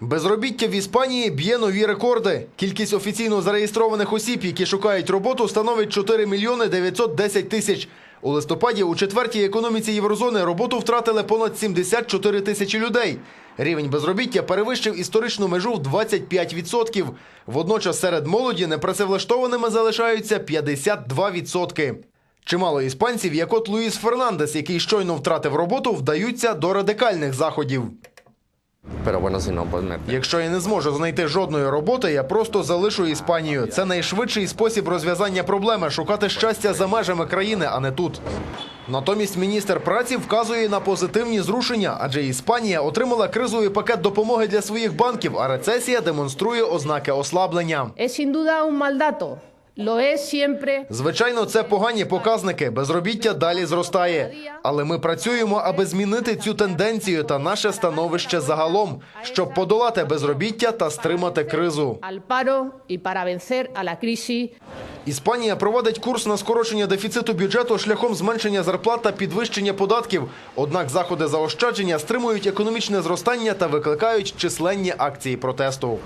Безробіття в Іспанії б'є нові рекорди. Кількість офіційно зареєстрованих осіб, які шукають роботу, становить 4 мільйони 910 тисяч. У листопаді у четвертій економіці єврозони роботу втратили понад 74 тисячі людей. Рівень безробіття перевищив історичну межу в 25%. Водночас серед молоді непрацевлаштованими залишаються 52%. Чимало іспанців, як от Луїс Фернандес, який щойно втратив роботу, вдаються до радикальних заходів. Якщо я не зможу знайти жодної роботи, я просто залишу Іспанію. Це найшвидший спосіб розв'язання проблеми шукати щастя за межами країни, а не тут. Натомість міністр праці вказує на позитивні зрушення, адже Іспанія отримала кризовий пакет допомоги для своїх банків, а рецесія демонструє ознаки ослаблення. Звичайно, це погані показники. Безробіття далі зростає. Але ми працюємо, аби змінити цю тенденцію та наше становище загалом, щоб подолати безробіття та стримати кризу. Іспанія проводить курс на скорочення дефіциту бюджету шляхом зменшення зарплат та підвищення податків. Однак заходи заощадження стримують економічне зростання та викликають численні акції протесту.